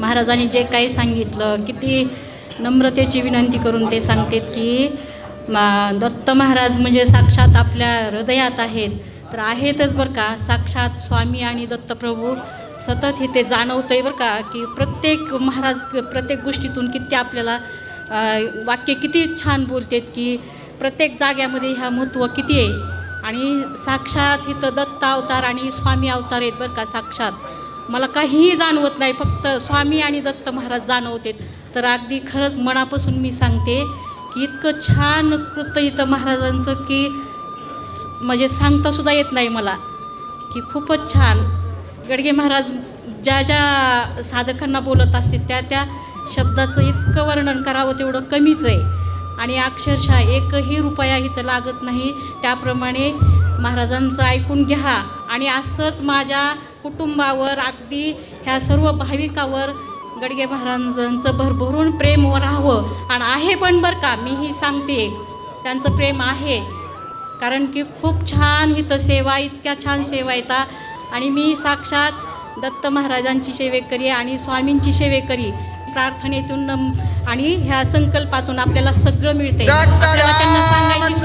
महाराजांनी जे काही सांगितलं किती नम्रतेची विनंती करून ते सांगतात की मा दत्त महाराज म्हणजे साक्षात आपल्या हृदयात आहेत. तर आहेतच बरं का साक्षात स्वामी आणि दत्तप्रभू सतत इथे आहे बरं का की प्रत्येक महाराज प्रत्येक गोष्टीतून किती आपल्याला वाक्य किती छान बोलतात की प्रत्येक जाग्यामध्ये ह्या महत्त्व किती आहे. आणि साक्षात इथं दत्त अवतार आणि स्वामी अवतार आहेत बरं का साक्षात. मला काहीही जाणवत नाही फक्त स्वामी आणि दत्त महाराज जाणवते तर अगदी खरंच मनापासून मी सांगते की इतकं छान कृत्य इथं महाराजांचं की म्हणजे सांगतासुद्धा येत नाही मला की खूपच छान. गडगे महाराज ज्या ज्या साधकांना बोलत असतील त्या त्या शब्दाचं इतकं वर्णन करावं तेवढं कमीच आहे. आणि अक्षरशः एकही रुपया इथं लागत नाही. त्याप्रमाणे महाराजांचं ऐकून घ्या. आणि असंच माझ्या कुटुंबावर अगदी ह्या सर्व भाविकावर गडगे महाराजांचं भरभरून प्रेम राहावं आणि आहे पण बरं का मीही सांगते त्यांचं प्रेम आहे. कारण की खूप छान इथं सेवा इतक्या छान सेवा येतात आणि मी साक्षात दत्त महाराजांची सेवेकरी आणि स्वामींची सेवेकरी प्रार्थनेतून नम- आणि ह्या संकल्पातून आपल्याला सगळं मिळते. आपल्याला त्यांना सांगायची